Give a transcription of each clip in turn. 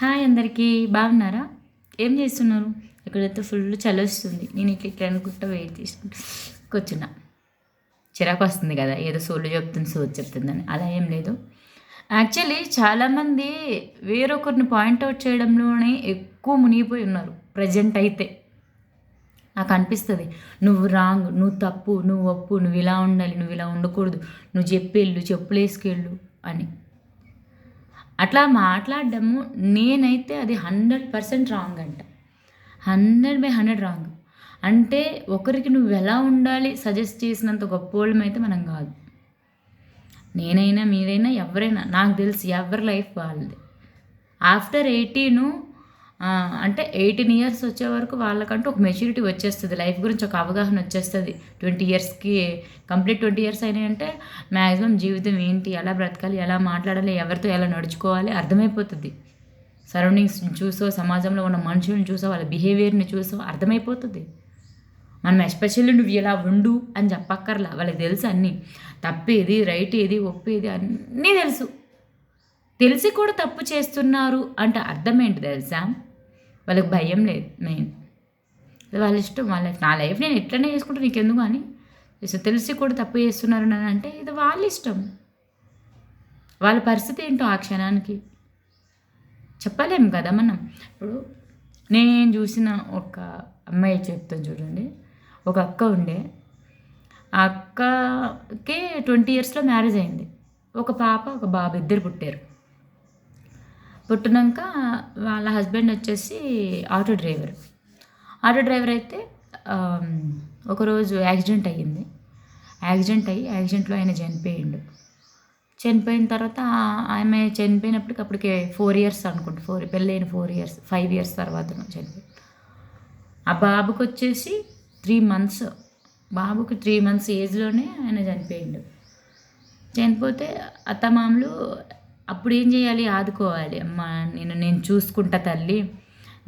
Hi అందరికీ బాగున్నారా? ఏం చేస్తున్నారు? ఇక్కడైతే ఫుల్ చలి వస్తుంది నేను ఇట్లా ఇట్లా అనుకుంటా వెయిట్ తీసుకుంటా కూర్చున్నా. చిరాకు వస్తుంది కదా ఏదో సోళ్ళు చెప్తుంది సోది చెప్తుందని. అలా ఏం లేదు. యాక్చువల్లీ చాలామంది వేరొకరిని పాయింట్అవుట్ చేయడంలోనే ఎక్కువ మునిగిపోయి ఉన్నారు. ప్రజెంట్ అయితే. నాకు అనిపిస్తుంది నువ్వు రాంగ్ నువ్వు తప్పు నువ్వు ఒప్పు నువ్వు ఇలా ఉండాలి నువ్వు ఇలా ఉండకూడదు. నువ్వు చెప్పేళ్ళు చెప్పులు వేసుకెళ్ళు అని. అట్లా మాట్లాడడము నేనైతే అది హండ్రెడ్ పర్సెంట్ రాంగ్ అంట. Hundred by hundred wrong. అంటే ఒకరికి నువ్వు ఎలా ఉండాలి సజెస్ట్ చేసినంత గొప్ప అయితే మనం కాదు. నేనైనా మీరైనా ఎవరైనా నాకు తెలిసి ఎవరి లైఫ్ వాళ్ళది. ఆఫ్టర్ ఎయిటీను అంటే ఎయిటీన్ ఇయర్స్ వచ్చే వరకు వాళ్ళకంటూ ఒక మెచ్యూరిటీ వచ్చేస్తుంది. లైఫ్ గురించి ఒక అవగాహన వచ్చేస్తుంది. ట్వంటీ ఇయర్స్కి కంప్లీట్ ట్వంటీ ఇయర్స్ అయినాయంటే మ్యాక్సిమం జీవితం ఏంటి ఎలా బ్రతకాలి ఎలా మాట్లాడాలి ఎవరితో ఎలా నడుచుకోవాలి అర్థమైపోతుంది. సరౌండింగ్స్ చూసో సమాజంలో ఉన్న మనుషులను చూసో వాళ్ళ బిహేవియర్ని చూసో అర్థమైపోతుంది. మనం ఎస్పెషల్లీ నువ్వు ఇలా ఉండు అని చెప్పక్కర్లా. వాళ్ళకి తెలుసు అన్నీ. తప్పేది రైట్ ఏది ఒప్పేది అన్నీ తెలుసు. తెలిసి కూడా తప్పు చేస్తున్నారు అంటే అర్థం ఏంటి తెలుసా? వాళ్ళకి భయం లేదు మెయిన్. వాళ్ళ ఇష్టం వాళ్ళ నా లైఫ్ నేను ఎట్లనే చేసుకుంటే నీకెందుకు అని. తెలిసి కూడా తప్పు చేస్తున్నారు అని అంటే ఇది వాళ్ళ ఇష్టం. వాళ్ళ పరిస్థితి ఏంటో ఆ క్షణానికి. చెప్పలేము కదా మనం. ఇప్పుడు నేను చూసిన ఒక అమ్మాయి చెప్తాను చూడండి. ఒక అక్క ఉండే. ఆ అక్కకి ట్వంటీ ఇయర్స్లో మ్యారేజ్ అయింది. ఒక పాప ఒక బాబు ఇద్దరు పుట్టారు. పుట్టినాక వాళ్ళ హస్బెండ్ వచ్చేసి ఆటో డ్రైవర్. ఆటో డ్రైవర్ అయితే ఒకరోజు యాక్సిడెంట్ అయ్యింది. యాక్సిడెంట్ అయ్యి యాక్సిడెంట్లో ఆయన చనిపోయిండు. చనిపోయిన తర్వాత ఆమె చనిపోయినప్పటికి అప్పటికే ఫోర్ ఇయర్స్ అనుకుంటా ఫోర్ పెళ్ళైన ఫోర్ ఇయర్స్ ఫైవ్ ఇయర్స్ తర్వాత చనిపోయి ఆ బాబుకి వచ్చేసి త్రీ మంత్స్ బాబుకి త్రీ మంత్స్ ఏజ్లోనే ఆయన చనిపోయిండు. చనిపోతే అత్తమామలు అప్పుడు ఏం చేయాలి? ఆదుకోవాలి. అమ్మ నేను నేను చూసుకుంటా తల్లి.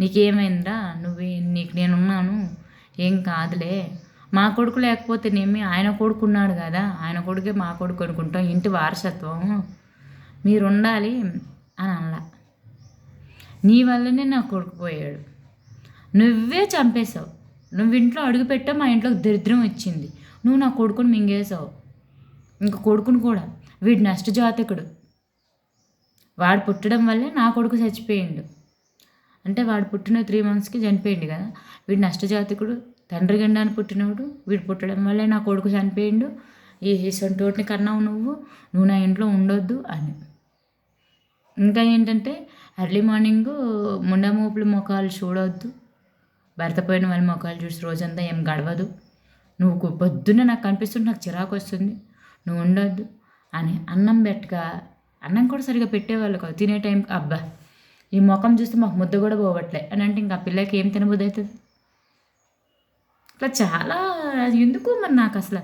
నీకేమైందా? నువ్వే నీకు నేనున్నాను. ఏం కాదులే. మా కొడుకు లేకపోతేనేమి ఆయన కొడుకున్నాడు కదా. ఆయన కొడుకే మా కొడుకు అనుకుంటాం. ఇంటి వారసత్వం. మీరు ఉండాలి అని అనలా. నీ వల్లనే నా కొడుకు పోయాడు. నువ్వే చంపేశావు. నువ్వు ఇంట్లో అడుగు పెట్టా మా ఇంట్లోకి దరిద్రం వచ్చింది. నువ్వు నా కొడుకుని మింగేశావు. ఇంక కొడుకుని కూడా. వీడు నష్టజాతకుడు. వాడు పుట్టడం వల్లే నా కొడుకు చచ్చిపోయిండు. అంటే వాడు పుట్టిన త్రీ మంత్స్కి చనిపోయింది కదా. వీడు నష్టజాతకుడు తండ్రి గండాన్ని పుట్టినవాడు వీడు పుట్టడం వల్లే నా కొడుకు చనిపోయిండు. ఈ సొంటోటిని కన్నావు నువ్వు? నువ్వు నా ఇంట్లో ఉండొద్దు అని. ఇంకా ఏంటంటే ఎర్లీ మార్నింగ్ ముండమోపులు ముఖాలు చూడవద్దు భర్త పోయిన వాళ్ళ మొఖాలు చూసి రోజంతా ఏం గడవదు. నువ్వు పొద్దున్నే నాకు కనిపిస్తుంటే నాకు చిరాకు వస్తుంది. నువ్వు ఉండొద్దు అని అన్నం పెట్టగా అన్నం కూడా సరిగా పెట్టేవాళ్ళు కాదు. తినే టైం అబ్బా ఈ ముఖం చూస్తే మాకు ముద్ద కూడా పోవట్లే. అని అంటే ఇంకా పిల్లకి ఏం తినబుద్ది అవుతుంది ఇట్లా చాలా ఎందుకు మరి నాకు అసలు?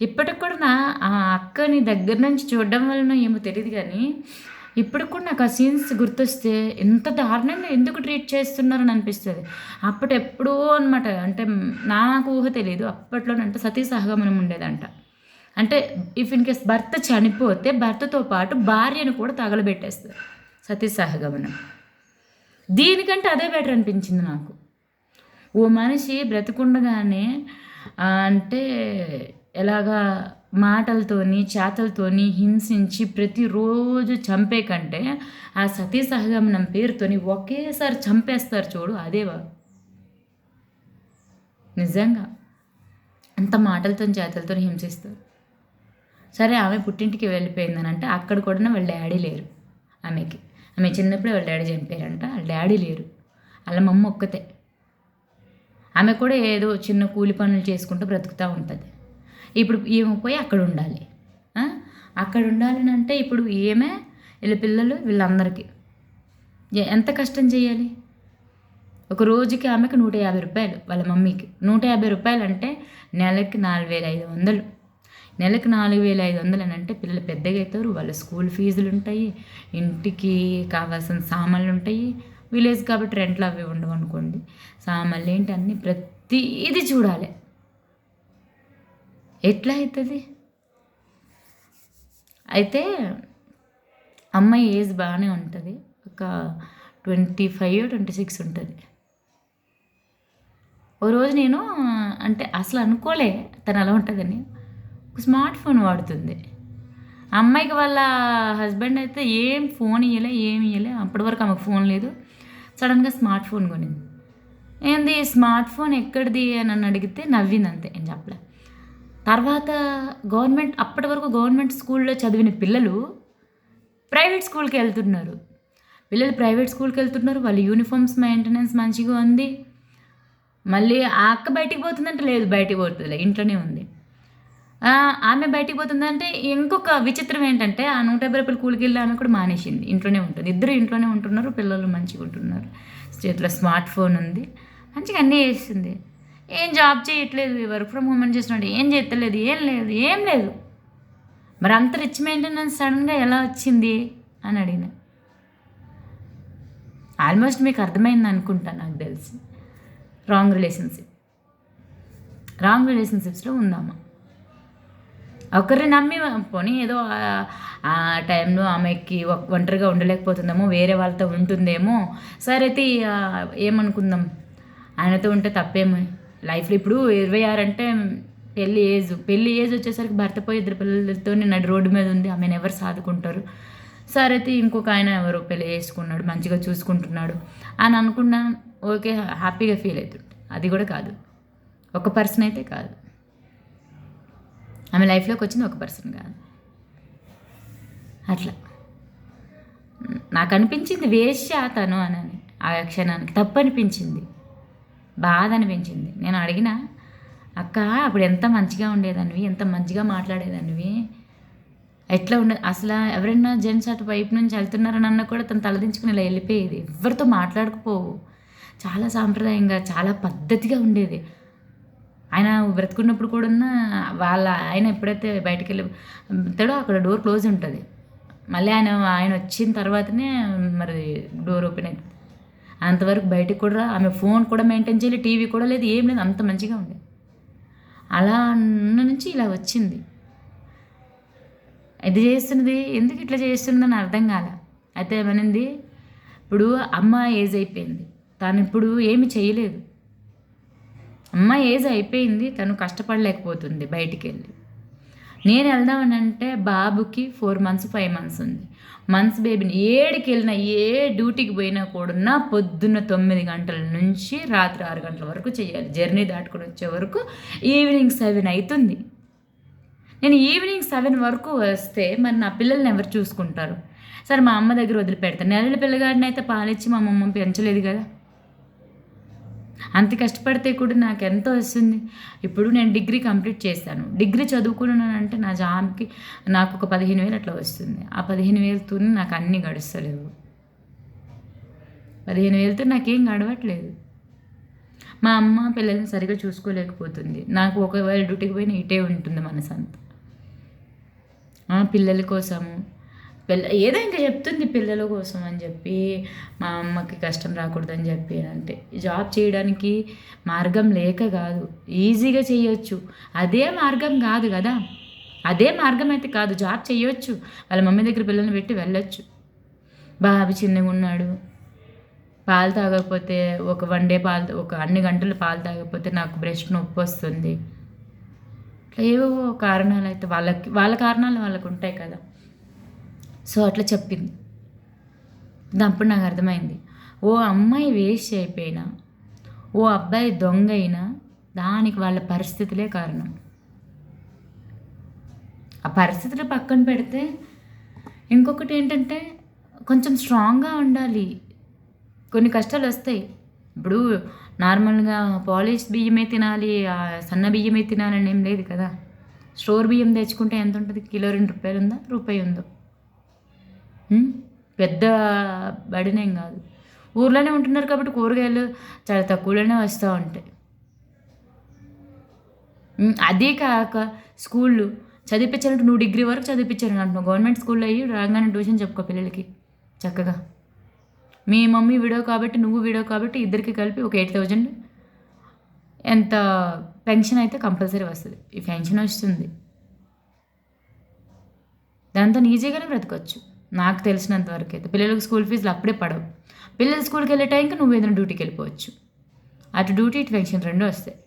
ఇప్పటికి కూడా నా ఆ అక్కని దగ్గర నుంచి చూడడం వలన ఏమో తెలియదు కానీ ఇప్పటికి కూడా నాకు ఆ సీన్స్ గుర్తొస్తే ఎంత దారుణంగా ఎందుకు ట్రీట్ చేస్తున్నారని అనిపిస్తుంది. అప్పటి ఎప్పుడూ అనమాట అంటే నాకు ఊహ తెలియదు అప్పట్లోనంటే సతీ సహగమనం ఉండేదంట. అంటే ఇఫ్ ఇన్ కేస్ భర్త చనిపోతే భర్తతో పాటు భార్యను కూడా తగలబెట్టేస్తారు. సతీ సహగమనం. దీనికంటే అదే బెటర్ అనిపించింది నాకు. ఓ మనిషి బ్రతికుండగానే అంటే ఎలాగా మాటలతోని చేతలతోని హింసించి ప్రతిరోజు చంపే కంటే ఆ సతీ సహగమనం పేరుతోని ఒకేసారి చంపేస్తారు చూడు అదేవా నిజంగా. అంత మాటలతో చేతలతో హింసిస్తారు. సరే ఆమె పుట్టింటికి వెళ్ళిపోయిందని అంటే అక్కడ కూడా వాళ్ళ డాడీ లేరు ఆమెకి. ఆమె చిన్నప్పుడే వాళ్ళ డాడీ చనిపోయారంట వాళ్ళ డాడీ లేరు. వాళ్ళ మమ్మ ఒక్కతే. ఆమె కూడా ఏదో చిన్న కూలి పనులు చేసుకుంటూ బ్రతుకుతూ ఉంటుంది. ఇప్పుడు ఈమె పోయి అక్కడ ఉండాలి. అక్కడ ఉండాలని అంటే ఇప్పుడు ఏమే వీళ్ళ పిల్లలు వీళ్ళందరికీ. ఎంత కష్టం చేయాలి? ఒక రోజుకి ఆమెకు నూట యాభై రూపాయలు వాళ్ళ మమ్మీకి. నూట యాభై రూపాయలు అంటే నెలకి నాలుగు వేల ఐదు వందలు. నెలకు నాలుగు వేల ఐదు వందలు అని అంటే పిల్లలు పెద్దగా అవుతారు వాళ్ళ స్కూల్ ఫీజులు ఉంటాయి ఇంటికి కావాల్సిన సామాన్లు ఉంటాయి విలేజ్ కాబట్టి రెంట్లు అవి ఉండవు అనుకోండి సామాన్లు ఏంటి అన్నీ ప్రతిదీ చూడాలి. ఎట్లా అవుతుంది అయితే అమ్మాయి ఏజ్ బాగానే ఉంటుంది. ఒక ట్వంటీ ఫైవ్ ట్వంటీ సిక్స్ ఉంటుంది. ఓ రోజు నేను అంటే అసలు అనుకోలే తను అలా ఉంటుందని. స్మార్ట్ ఫోన్ వాడుతుంది. అమ్మాయికి వాళ్ళ హస్బెండ్ అయితే ఏం ఫోన్ ఇవ్వలే ఏం ఇవ్వలే అప్పటి వరకు ఆమెకు ఫోన్ లేదు. సడన్గా స్మార్ట్ ఫోన్ కొనింది. ఏంది స్మార్ట్ ఫోన్ ఎక్కడిది అని నన్ను అడిగితే నవ్వింది అంతే ఏం చెప్పలే. తర్వాత గవర్నమెంట్ అప్పటి వరకు గవర్నమెంట్ స్కూల్లో చదివిన పిల్లలు ప్రైవేట్ స్కూల్కి వెళ్తున్నారు. పిల్లలు ప్రైవేట్ స్కూల్కి వెళ్తున్నారు వాళ్ళ యూనిఫామ్స్ మెయింటెనెన్స్ మంచిగా ఉంది. మళ్ళీ ఆ అక్క బయటికి పోతుందంటే లేదు బయటికి పోతుంది ఇంట్లోనే ఉంది. ఆమె బయటికి పోతుందంటే ఇంకొక విచిత్రం ఏంటంటే ఆ నూట యాభై రూపాయలు కూలికి వెళ్ళి ఆమె కూడా మానేసింది. ఇంట్లోనే ఉంటుంది. ఇద్దరు ఇంట్లోనే ఉంటున్నారు పిల్లలు మంచిగా ఉంటున్నారు. చేతిలో స్మార్ట్ ఫోన్ ఉంది. మంచిగా అన్నీ చేస్తుంది ఏం జాబ్ చేయట్లేదు వర్క్ ఫ్రమ్ హోమ్ అని చేస్తున్నాడు. ఏం చేస్తలేదు ఏం లేదు ఏం లేదు. మరి అంత రిచ్ మెయింటెనెన్స్ సడన్గా ఎలా వచ్చింది అని అడిగిన. ఆల్మోస్ట్ మీకు అర్థమైంది అనుకుంటా నాకు తెలిసి. రాంగ్ రిలేషన్షిప్ రాంగ్ రిలేషన్షిప్స్లో ఉందామా? ఒకరిని నమ్మి పోనీ ఏదో ఆ- టైంలో ఆమెకి ఒంటరిగా ఉండలేకపోతుందేమో వేరే వాళ్ళతో ఉంటుందేమో. సరే అయితే ఏమనుకుందాం? ఆయనతో ఉంటే తప్పేమో? లైఫ్లో ఇప్పుడు ఇరవై ఆరు అంటే పెళ్ళి ఏజ్ పెళ్ళి ఏజ్ వచ్చేసరికి భర్త పోయి ఇద్దరు పిల్లలతో నడు రోడ్డు మీద ఉంది ఆమెను ఎవరు సాదుకుంటారు? సరే అయితే ఇంకొక ఆయన ఎవరు పెళ్ళి చేసుకున్నాడు మంచిగా చూసుకుంటున్నాడు అని అనుకున్నా ఓకే హ్యాపీగా ఫీల్ అవుతుంది అది కూడా కాదు. ఒక పర్సన్ అయితే కాదు. ఆమె లైఫ్లోకి వచ్చింది ఒక పర్సన్ కాదు. అట్లా. నాకు అనిపించింది వేష్య తను అని ఆ క్షణానికి తప్పు అనిపించింది బాధ అనిపించింది నేను అడిగిన అక్క అప్పుడు ఎంత మంచిగా ఉండేదానివి ఎంత మంచిగా మాట్లాడేదానివి? ఎట్లా ఉండే అసలు ఎవరైనా జెంట్స్ అటు వైపు నుంచి వెళ్తున్నారని అన్న కూడా తను తలదించుకుని ఇలా వెళ్ళిపోయేది. ఎవరితో మాట్లాడకపోవు. చాలా సాంప్రదాయంగా చాలా పద్ధతిగా ఉండేది. ఆయన బ్రతుకున్నప్పుడు కూడా వాళ్ళ ఆయన ఎప్పుడైతే బయటికి వెళ్ళితాడో అక్కడ డోర్ క్లోజ్ ఉంటుంది. మళ్ళీ ఆయన ఆయన వచ్చిన తర్వాతనే మరి డోర్ ఓపెన్ అయింది. అంతవరకు బయటకు కూడా రా- ఆమె ఫోన్ కూడా మెయింటైన్ చేయలేదు టీవీ కూడా లేదు ఏం లేదు అంత మంచిగా ఉండేది అలా ఉన్న నుంచి ఇలా వచ్చింది. ఇది చేస్తున్నది ఎందుకు ఇట్లా చేస్తుందని అర్థం కాల. అయితే ఏమనింది ఇప్పుడు అమ్మ ఏజ్ అయిపోయింది. తను ఇప్పుడు ఏమి చేయలేదు. అమ్మ ఏజ్ అయిపోయింది తను కష్టపడలేకపోతుంది బయటికి వెళ్ళి నేను వెళ్దామనంటే బాబుకి ఫోర్ మంత్స్ ఫైవ్ మంత్స్ ఉంది. మంత్స్ బేబీని ఏడికి వెళ్ళినా ఏ డ్యూటీకి పోయినా కూడా పొద్దున్న తొమ్మిది గంటల నుంచి రాత్రి ఆరు గంటల వరకు చేయాలి. జర్నీ దాటుకొని వచ్చే వరకు ఈవినింగ్ సెవెన్ అవుతుంది నేను ఈవినింగ్ సెవెన్ వరకు వస్తే మరి నా పిల్లల్ని ఎవరు చూసుకుంటారు? సరే మా అమ్మ దగ్గర వదిలిపెడతాను నెలల పిల్లగాడిని అయితే పాలిచ్చి మా అమ్మమ్మ పెంచలేదు కదా. అంత కష్టపడితే కూడా నాకు ఎంత వస్తుంది. ఇప్పుడు నేను డిగ్రీ కంప్లీట్ చేశాను డిగ్రీ చదువుకున్నానంటే నా జాబ్కి నాకు ఒక పదిహేను వేలు అట్లా వస్తుంది. ఆ పదిహేను వేలతోనే నాకు అన్నీ గడుస్తలేవు. పదిహేను వేలతో నాకేం గడవట్లేదు. మా అమ్మ పిల్లల్ని సరిగా చూసుకోలేకపోతుంది. నాకు ఒకవేళ డ్యూటీకి పోయినా ఇటే ఉంటుంది మనసంతా. పిల్లల కోసము పిల్ల ఏదో ఇంకా చెప్తుంది పిల్లల కోసం అని చెప్పి మా అమ్మకి కష్టం రాకూడదని చెప్పి అంటే జాబ్ చేయడానికి మార్గం లేక కాదు ఈజీగా చేయొచ్చు. అదే మార్గం కాదు కదా. అదే మార్గం అయితే కాదు జాబ్ చేయొచ్చు. వాళ్ళ మమ్మీ దగ్గర పిల్లల్ని పెట్టి వెళ్ళొచ్చు. బాబు చిన్నగా ఉన్నాడు. పాలు తాగకపోతే ఒక వన్ డే పాలు ఒక అన్ని గంటలు పాలు తాగకపోతే నాకు బ్రెస్ట్ నొప్పి వస్తుంది. ఇట్లా ఏవో కారణాలు అయితే వాళ్ళకి వాళ్ళ కారణాలు వాళ్ళకు ఉంటాయి కదా. సో అట్లా చెప్పింది. అప్పుడు నాకు అర్థమైంది. ఓ అమ్మాయి వేస్ట్ అయిపోయినా ఓ అబ్బాయి దొంగ అయినా దానికి వాళ్ళ పరిస్థితులే కారణం. ఆ పరిస్థితులు పక్కన పెడితే ఇంకొకటి ఏంటంటే కొంచెం స్ట్రాంగ్గా ఉండాలి. కొన్ని కష్టాలు వస్తాయి. ఇప్పుడు నార్మల్గా పాలిష్ బియ్యమే తినాలి ఆ సన్న బియ్యమే తినాలని ఏం లేదు కదా. స్టోర్ బియ్యం తెచ్చుకుంటే ఎంత ఉంటుంది? కిలో రెండు రూపాయలు ఉందా రూపాయి ఉందో. పెద్ద బడినేం కాదు. ఊర్లోనే ఉంటున్నారు కాబట్టి కూరగాయలు చాలా తక్కువలోనే వస్తూ ఉంటాయి. అదే కాక స్కూళ్ళు చదివించాలంటే నువ్వు డిగ్రీ వరకు చదివించాను అంటున్నావు. గవర్నమెంట్ స్కూల్లో అయ్యి రాగానే ట్యూషన్ చెప్పుకో పిల్లలకి చక్కగా. మీ మమ్మీ విడో కాబట్టి నువ్వు విడో కాబట్టి ఇద్దరికి కలిపి ఒక ఎయిట్ థౌజండ్ ఎంత పెన్షన్ అయితే కంపల్సరీ వస్తుంది. ఈ పెన్షన్ వస్తుంది. దాంతో ఈజీగానే బ్రతకొచ్చు. నాకు తెలిసినంత వరకు అయితే. పిల్లలకు స్కూల్ ఫీజులు అప్పుడే పడవు. పిల్లలు స్కూల్కి వెళ్ళే టైంకి నువ్వు ఏదైనా డ్యూటీకి వెళ్ళిపోవచ్చు. అటు డ్యూటీ ఇటు పెన్షన్ రెండూ వస్తాయి.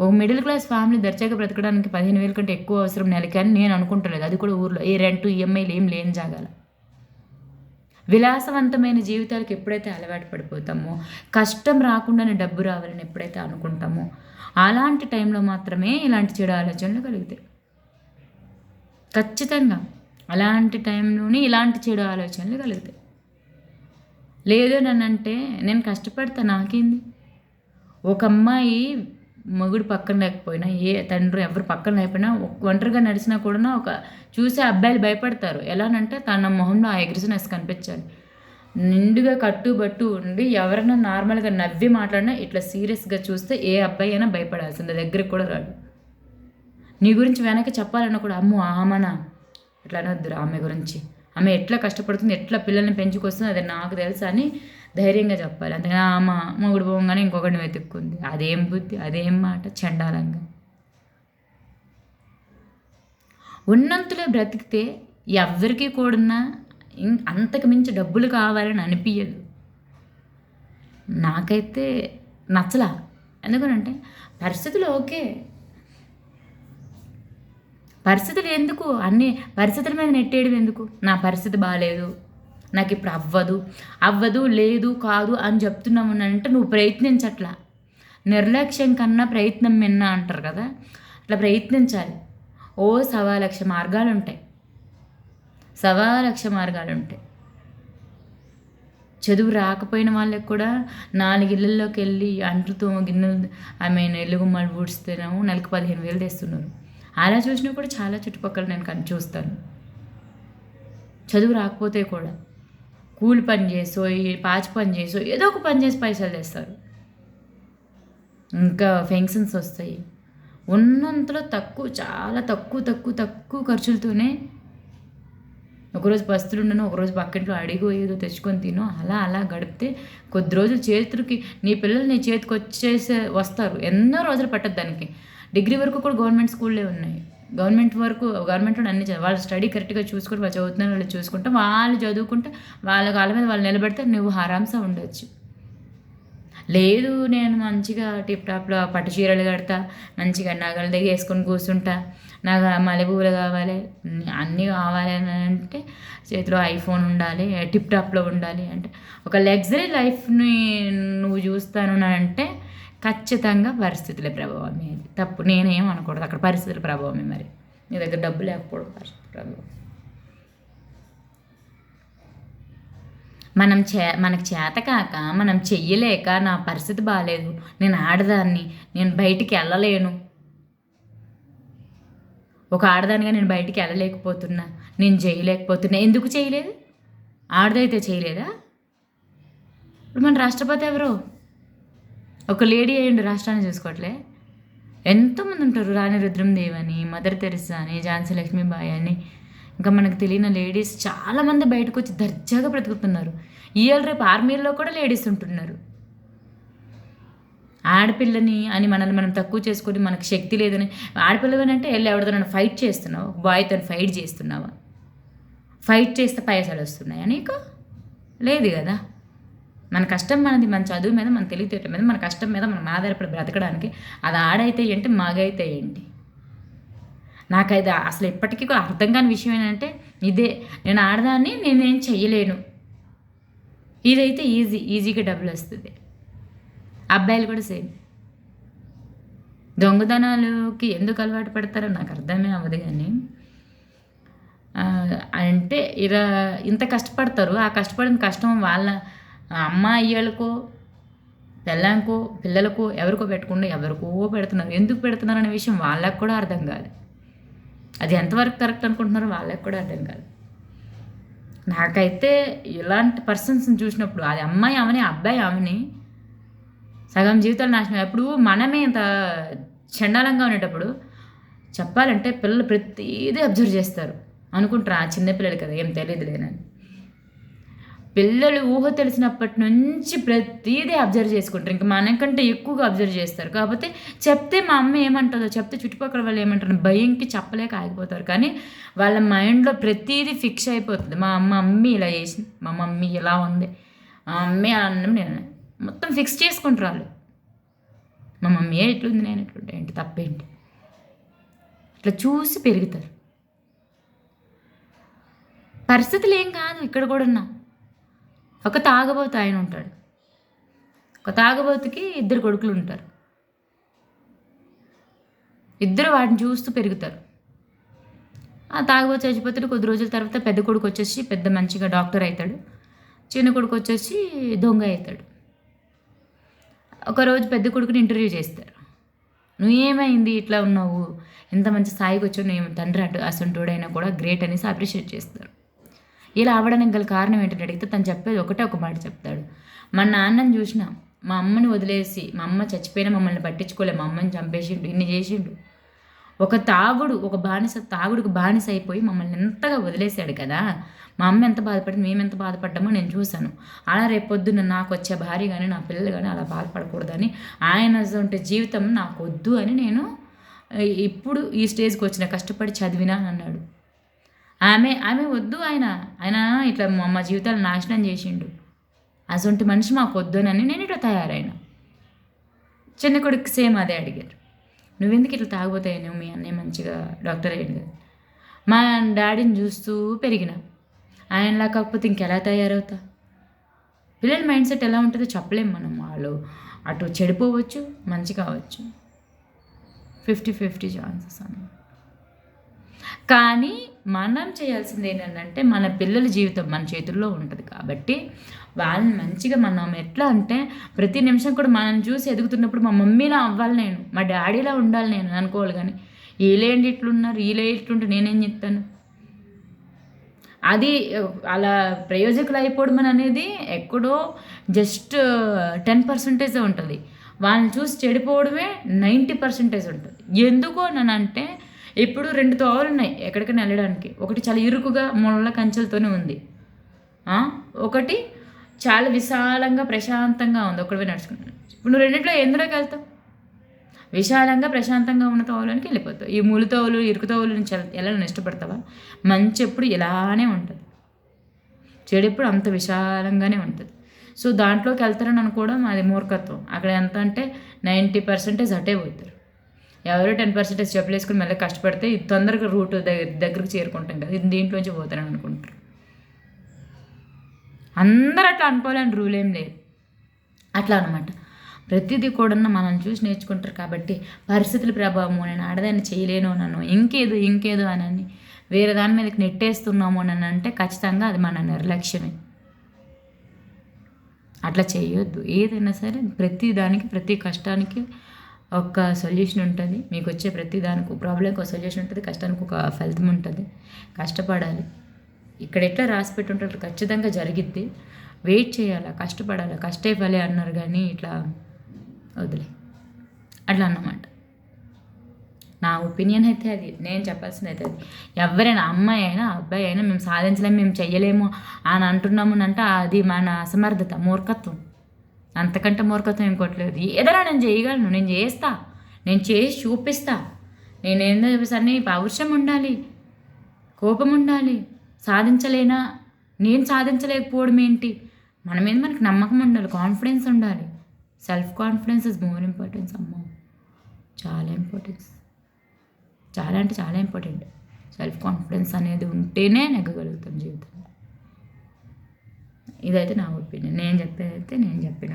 ఓ మిడిల్ క్లాస్ ఫ్యామిలీ దర్జాగా బ్రతకడానికి పదిహేను వేల కంటే ఎక్కువ అవసరం నెలకి అని నేను అనుకుంటలేదు. అది కూడా ఊర్లో. ఏ రెంట్ ఈఎంఐలు ఏం లేని జాగాల. విలాసవంతమైన జీవితాలకు ఎప్పుడైతే అలవాటు పడిపోతామో కష్టం రాకుండానే డబ్బు రావాలని ఎప్పుడైతే అనుకుంటామో అలాంటి టైంలో మాత్రమే ఇలాంటి చెడు ఆలోచనలు కలుగుతాయి. ఖచ్చితంగా. అలాంటి టైంలోనే ఇలాంటి చెడు ఆలోచనలు కలుగుతాయి. లేదు అంటే నేను కష్టపడతా నాకేంది? ఒక అమ్మాయి మొగుడు పక్కన లేకపోయినా ఏ తండ్రి ఎవరు పక్కన లేకపోయినా ఒంటరిగా నడిచినా కూడా ఒక చూసే అబ్బాయిలు భయపడతారు. ఎలానంటే తన మొహంలో ఆ ఎగ్రెసినెస్ కనిపించాలి. నిండుగా కట్టుబట్టు ఉండి ఎవరైనా నార్మల్గా నవ్వి మాట్లాడినా ఇట్లా సీరియస్గా చూస్తే ఏ అబ్బాయి అయినా భయపడాల్సిందే దగ్గరికి కూడా రాడు. నీ గురించి వెనక్కి చెప్పాలన్నా కూడా అమ్మో ఆమనా ఇట్లా అనొద్దురా ఆమె గురించి. ఆమె ఎట్లా కష్టపడుతుంది ఎట్లా పిల్లల్ని పెంచుకొస్తుంది అది నాకు తెలుసు అని ధైర్యంగా చెప్పాలి. అంతేగా ఆమె మొగుడు పోగానే ఇంకొకటిని వెతుక్కుంది. అదేం బుద్ధి అదేం మాట? చండాలంగా. ఉన్నంతలో బ్రతికితే ఎవరికి కూడా అంతకు మించి డబ్బులు కావాలని అనిపించదు నాకైతే నచ్చలా. ఎందుకనంటే పరిస్థితులు ఓకే. పరిస్థితులు ఎందుకు? అన్ని పరిస్థితుల మీద నెట్టేయడం ఎందుకు? నా పరిస్థితి బాగాలేదు నాకు ఇప్పుడు అవ్వదు. అవ్వదు లేదు కాదు అని చెప్తున్నాము అంటే నువ్వు ప్రయత్నించట్లా. నిర్లక్ష్యం కన్నా ప్రయత్నం మిన్న అంటారు కదా. అట్లా ప్రయత్నించాలి. ఓ సవా లక్ష మార్గాలు ఉంటాయి సవా లక్ష మార్గాలు ఉంటాయి చదువు రాకపోయిన వాళ్ళకి కూడా నాలుగు ఇళ్ళల్లోకి వెళ్ళి అంట్లతో గిన్నెలు ఐ మీన్ ఎల్లుగుమ్మలు ఊడిస్తేనేమో నెలకు పదిహేను వేలు తెస్తున్నారు. అలా చూసినా కూడా చాలా చుట్టుపక్కల నేను కని చూస్తాను. చదువు రాకపోతే కూడా కూలి పని చేసో పాచి పని చేసో ఏదో ఒక పని చేసి పైసలు తెస్తారు. ఇంకా ఫెన్షన్స్ వస్తాయి. ఉన్నంతలో తక్కువ చాలా తక్కువ తక్కువ తక్కువ ఖర్చులతోనే ఒకరోజు పస్తులు ఉండను ఒకరోజు పక్కింట్లో అడిగో ఏదో తెచ్చుకొని తినో అలా అలా గడిపితే కొద్ది రోజులు చేతులకి నీ పిల్లలు నీ చేతికి వచ్చేసే వస్తారు. ఎన్నో రోజులు పట్టదు దానికి. డిగ్రీ వరకు కూడా గవర్నమెంట్ స్కూల్లే ఉన్నాయి. గవర్నమెంట్ వరకు గవర్నమెంట్లో అన్ని వాళ్ళు స్టడీ కరెక్ట్గా చూసుకుంటే వాళ్ళు చదువుతున్నారు వాళ్ళు చూసుకుంటే వాళ్ళు చదువుకుంటే వాళ్ళ కాళ్ళ మీద వాళ్ళు నిలబెడితే నువ్వు ఆరాంసా ఉండొచ్చు. లేదు నేను మంచిగా టిప్ టాప్లో పట్టు చీరలు కడతా మంచిగా నగలు దగ్గర వేసుకొని కూర్చుంటా నాకు మల్లెపూలు కావాలి అన్నీ కావాలి అని అంటే చేతిలో ఐఫోన్ ఉండాలి టిప్ టాప్లో ఉండాలి అంటే ఒక లగ్జరీ లైఫ్ని నువ్వు చూస్తాను అంటే ఖచ్చితంగా పరిస్థితుల ప్రభావమే అది తప్పు నేనేం అనకూడదు. అక్కడ పరిస్థితుల ప్రభావమే మరి. నీ దగ్గర డబ్బు లేకపోవడం పరిస్థితుల ప్రభావం. మనం చే మనకు చేత కాక మనం చెయ్యలేక నా పరిస్థితి బాగాలేదు నేను ఆడదాన్ని నేను బయటికి వెళ్ళలేను. ఒక ఆడదానిగా నేను బయటికి వెళ్ళలేకపోతున్నా. నేను చేయలేకపోతున్నా. ఎందుకు చేయలేదు? ఆడదైతే చేయలేదా? ఇప్పుడు మన రాష్ట్రపతి ఎవరో? ఒక లేడీ అయ్యండి రాష్ట్రాన్ని చూసుకోవట్లే ఎంతోమంది ఉంటారు రాణి రుద్రందేవ్ అని మదర్ తెరిసా అని ఝాన్సీ లక్ష్మీబాయి అని. ఇంకా మనకు తెలియని లేడీస్ చాలామంది బయటకు వచ్చి దర్జాగా బ్రతుకుతున్నారు. ఇవాళ రేపు ఆర్మీల్లో కూడా లేడీస్ ఉంటున్నారు. ఆడపిల్లని అని మనల్ని మనం తక్కువ చేసుకొని మనకు శక్తి లేదని. ఆడపిల్లని అంటే వెళ్ళి ఎవరితో ఫైట్ చేస్తున్నావు? బాయ్తో ఫైట్ చేస్తున్నావా? ఫైట్ చేస్తే పైసలు వస్తున్నాయా నీకు? లేదు కదా. మన కష్టం మనది మన చదువు మీద మన తెలివితేటల మీద మన కష్టం మీద మనం ఆధారపడి బ్రతకడానికి అది ఆడైతే ఏంటి మగైతే ఏంటి? నాకైతే అసలు ఇప్పటికీ కూడా అర్థం కాని విషయం ఏంటంటే ఇదే నేను ఆడదాన్ని నేనేం చెయ్యలేను. ఇదైతే ఈజీ ఈజీగా డబ్బులు వస్తుంది. అబ్బాయిలు కూడా సేమ్. దొంగతనాలకి ఎందుకు అలవాటు పడతారో నాకు అర్థమే అవ్వదు కానీ అంటే ఇలా ఇంత కష్టపడతారు. ఆ కష్టపడిన కష్టం వాళ్ళ అమ్మ అయ్యలకో పెళ్ళాంకో పిల్లలకు ఎవరికో పెట్టకుండా ఎవరికో పెడుతున్నారు. ఎందుకు పెడుతున్నారు అనే విషయం వాళ్ళకు కూడా అర్థం కాదు. అది ఎంతవరకు కరెక్ట్ అనుకుంటున్నారో వాళ్ళకి కూడా అర్థం కాదు. నాకైతే ఇలాంటి పర్సన్స్ని చూసినప్పుడు అది అమ్మాయి అవని అబ్బాయి అవని సగం జీవితాలు నాశనం ఎప్పుడు మనమే ఇంత చండాలంగా ఉండేటప్పుడు చెప్పాలంటే పిల్లలు ప్రతిదీ అబ్జర్వ్ చేస్తారు. అనుకుంటారు ఆ చిన్నపిల్లలు కదా ఏం తెలియదు లేనని పిల్లలు ఊహ తెలిసినప్పటి నుంచి ప్రతిదీ అబ్జర్వ్ చేసుకుంటారు. ఇంకా మనకంటే ఎక్కువగా అబ్జర్వ్ చేస్తారు. కాకపోతే చెప్తే మా అమ్మ ఏమంటుందో చెప్తే చుట్టుపక్కల వాళ్ళు ఏమంటారు భయంకి చెప్పలేక ఆగిపోతారు. కానీ వాళ్ళ మైండ్లో ప్రతిదీ ఫిక్స్ అయిపోతుంది. మా అమ్మ అమ్మి ఇలా చేసింది. మా మమ్మీ ఇలా ఉంది. మా అమ్మే అన్నం నేను మొత్తం ఫిక్స్ చేసుకుంటారు వాళ్ళు. మా మమ్మీ ఎట్లుంది? నేను ఎట్లుంటే? ఏంటి? తప్పేంటి? ఇట్లా చూసి పెరుగుతారు. పరిస్థితులు ఏం కాదు. ఇక్కడ కూడా ఉన్నా. ఒక తాగబోతు ఆయన ఉంటాడు. ఒక తాగబోతుకి ఇద్దరు కొడుకులు ఉంటారు. ఇద్దరు వాటిని చూస్తూ పెరుగుతారు. ఆ తాగబోతు చచ్చిపోతాడు. కొద్ది రోజుల తర్వాత పెద్ద కొడుకు వచ్చేసి పెద్ద మంచిగా డాక్టర్ అవుతాడు. చిన్న కొడుకు వచ్చేసి దొంగ అవుతాడు. ఒకరోజు పెద్ద కొడుకుని ఇంటర్వ్యూ చేస్తారు. నువ్వేమైంది ఇట్లా ఉన్నావు? ఎంత మంచి స్థాయికి వచ్చావు? నేను తండ్రి అటు అసంటోడైనా కూడా గ్రేట్ అనేసి అప్రిషియేట్ చేస్తారు. ఇలా అవడానికి గల కారణం ఏంటని అడిగితే తను చెప్పేది ఒకటే ఒక మాట చెప్తాడు. మా నాన్నని చూసిన మా అమ్మని వదిలేసి మా అమ్మ చచ్చిపోయినా మమ్మల్ని పట్టించుకోలే మా అమ్మని చంపేసిండు ఇన్ని చేసిండు. ఒక తాగుడు ఒక బానిస తాగుడుకు బానిస అయిపోయి మమ్మల్ని ఎంతగా వదిలేశాడు కదా? మా అమ్మ ఎంత బాధపడింది మేము ఎంత బాధపడ్డామో నేను చూశాను. అలా రేపొద్దున నాకు వచ్చే భార్య కానీ నా పిల్లలు కానీ అలా బాధపడకూడదని ఆయన ఉంటే జీవితం నాకు వద్దు అని నేను ఇప్పుడు ఈ స్టేజ్కి వచ్చిన కష్టపడి చదివినా అన్నాడు. ఆమె ఆమె వద్దు ఆయన. ఆయన ఇట్లా మా జీవితాలు నాశనం చేసిండు. అసొంటి మనిషి మాకు వద్దునని నేను ఇట్లా తయారైన. చిన్న కొడుకు సేమ్ అదే అడిగారు. నువ్వెందుకు ఇట్లా తాగిపోతాయి నువ్వు మీ అన్నయ్య మంచిగా డాక్టర్ అయ్యింది కదా. మా డాడీని చూస్తూ పెరిగిన. ఆయనలా కాకపోతే ఇంకెలా తయారవుతా? పిల్లల మైండ్ సెట్ ఎలా ఉంటుందో చెప్పలేము మనం. వాళ్ళు అటు చెడిపోవచ్చు మంచి కావచ్చు. ఫిఫ్టీ ఫిఫ్టీ ఛాన్సెస్ అని. కానీ మనం చేయాల్సింది ఏంటంటే మన పిల్లల జీవితం మన చేతుల్లో ఉంటుంది కాబట్టి వాళ్ళని మంచిగా మనం ఎట్లా అంటే ప్రతి నిమిషం కూడా మనం చూసి ఎదుగుతున్నప్పుడు మా మమ్మీలా అవ్వాలి నేను మా డాడీలా ఉండాలి నేను అనుకోవాలి కానీ వీళ్ళేంటి ఇట్లున్నారు వీళ్ళే ఇట్లుంటే నేనేం చెప్తాను? అది అలా ప్రయోజకులు అయిపోవడం అనేది ఎక్కడో జస్ట్ టెన్ పర్సెంటేజే ఉంటుంది. వాళ్ళని చూసి చెడిపోవడమే నైంటీ పర్సెంటేజ్ ఉంటుంది. ఎందుకు అని అంటే ఇప్పుడు రెండు తోవలు ఉన్నాయి ఎక్కడికైనా వెళ్ళడానికి. ఒకటి చాలా ఇరుకుగా ముళ్ళ కంచెలతోనే ఉంది. ఒకటి చాలా విశాలంగా ప్రశాంతంగా ఉంది. ఒకటి నడుచుకుంటాను ఇప్పుడు నువ్వు రెండింటిలో ఎందులోకి వెళ్తావు? విశాలంగా ప్రశాంతంగా ఉన్న తోవలోనికి వెళ్ళిపోతావు. ఈ ములు తోవలు ఇరుకు తోవలు నుంచి వెళ్ళాలని ఇష్టపడతావా? మంచి ఎప్పుడు ఇలానే ఉంటుంది. చెడు ఎప్పుడు అంత విశాలంగానే ఉంటుంది. సో దాంట్లోకి వెళ్తారని అనుకోవడం అది మూర్ఖత్వం. అక్కడ ఎంత అంటే నైంటీ పర్సెంటేజ్ అటే పోతారు. ఎవరో టెన్ పర్సెంటేజ్ చెప్పులు వేసుకుని మళ్ళీ కష్టపడితే తొందరగా రూట్ దగ్గర దగ్గరకు చేరుకుంటాం కదా. ఇది దీంట్లోంచి పోతానని అనుకుంటారు. అందరూ అట్లా అనుకోవాలని రూల్ ఏం లేదు. అట్లా అనమాట ప్రతిదీ కూడా మనం చూసి నేర్చుకుంటారు కాబట్టి పరిస్థితుల ప్రభావము నేను ఆడదాన్ని చేయలేను నన్ను ఇంకేదో ఇంకేదో అని వేరే దాని మీదకి నెట్టేస్తున్నాము అని అంటే ఖచ్చితంగా అది మన నిర్లక్ష్యమే. అట్లా చేయొద్దు. ఏదైనా సరే ప్రతి దానికి ప్రతి కష్టానికి ఒక సొల్యూషన్ ఉంటుంది. మీకు వచ్చే ప్రతి దానికి ప్రాబ్లంకి ఒక సొల్యూషన్ ఉంటుంది. కష్టానికి ఒక ఫలితం ఉంటుంది. కష్టపడాలి. ఇక్కడ ఎట్లా రాసి పెట్టుంటారు? ఖచ్చితంగా జరిగిద్ది. వెయిట్ చేయాలా? కష్టపడాలి? కష్టే ఫలే అన్నారు కానీ ఇట్లా వదిలే. అట్లా అన్నమాట. నా ఒపీనియన్ అయితే అది. నేను చెప్పాల్సింది అయితే అది. ఎవరైనా అమ్మాయి అయినా అబ్బాయి అయినా మేము సాధించలేము మేము చెయ్యలేము అని అంటున్నాము అంటే అది మన అసమర్థత మూర్ఖత్వం. అంతకంటే మూర్ఖత్వం ఇంకోట్లేదు ఏదైనా నేను చేయగలను నేను చేస్తా నేను చేసి చూపిస్తా. నేనేందో చెప్పేసరి పౌరుషం ఉండాలి కోపం ఉండాలి. సాధించలేనా? నేను సాధించలేకపోవడం ఏంటి? మన మీద మనకి నమ్మకం ఉండాలి కాన్ఫిడెన్స్ ఉండాలి. Self confidence is more importance అమ్మ. చాలా ఇంపార్టెన్స్ చాలా అంటే చాలా ఇంపార్టెంట్ సెల్ఫ్ కాన్ఫిడెన్స్ అనేది ఉంటేనే నెగ్గగలుగుతాం జీవితం ఇదైతే నా ఒపీనియన్. నేను చెప్పేదైతే నేను చెప్పిన.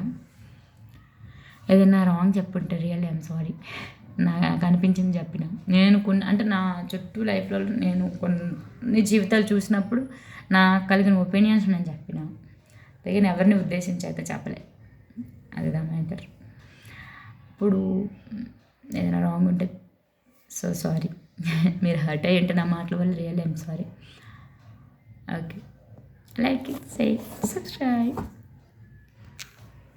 ఏదైనా రాంగ్ చెప్పుంటే రియల్ ఐఎమ్ సారీ నాకు అనిపించింది చెప్పిన. నేను కొన్ని అంటే నా చుట్టూ లైఫ్లో నేను కొన్ని జీవితాలు చూసినప్పుడు నాకు కలిగిన ఒపీనియన్స్ నేను చెప్పిన. తగిన ఎవరిని ఉద్దేశించి అయితే చెప్పలే. అది మ్యాటర్ ఇప్పుడు ఏదైనా రాంగ్ ఉంటే సో సారీ మీరు హర్ట్ అయ్యి ఉంటే నా మాటల వల్ల real I'm sorry okay like it, say, subscribe.